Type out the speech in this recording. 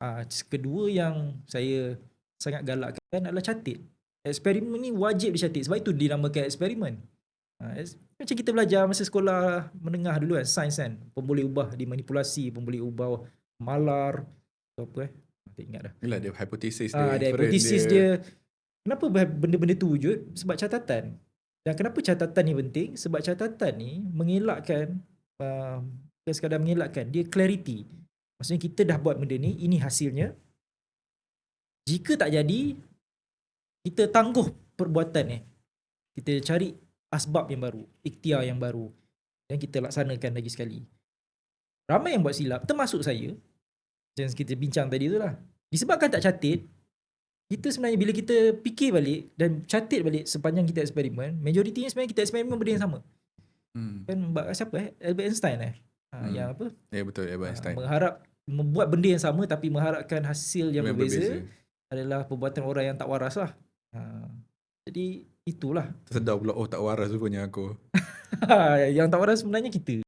Ah, kedua yang saya sangat galakkan adalah catit. Eksperimen ni wajib dicatit sebab itu dinamakan eksperimen. Ah, es- macam kita belajar masa sekolah menengah dulu kan, sains kan. Pun boleh ubah dimanipulasi, pun boleh ubah malar atau apa eh. Tak ingat dah. Yelah dia hipotesis Ah, ada inference hipotesis dia. Kenapa bah- benda-benda tu wujud? Sebab catatan. Dan kenapa catatan ni penting? Sebab catatan ni mengelakkan uh, bukan sekadar mengelakkan, dia clarity. Maksudnya kita dah buat benda ni, ini hasilnya. Jika tak jadi, kita tangguh perbuatan ni. Kita cari asbab yang baru, ikhtiar yang baru. Dan kita laksanakan lagi sekali. Ramai yang buat silap, termasuk saya. Macam kita bincang tadi tu lah. Disebabkan tak catit, kita sebenarnya bila kita fikir balik dan catit balik sepanjang kita eksperimen, majoritinya sebenarnya kita eksperimen benda yang sama. Hmm. Kan siapa eh? Albert Einstein eh? Ha, Hmm. Yang apa? Ya betul Albert Ha, Einstein. mengharap membuat benda yang sama tapi mengharapkan hasil yang Yang berbeza, adalah perbuatan orang yang tak waras lah. Ha, jadi itulah. Tersedar pula oh tak waras rupanya aku. yang tak waras sebenarnya kita.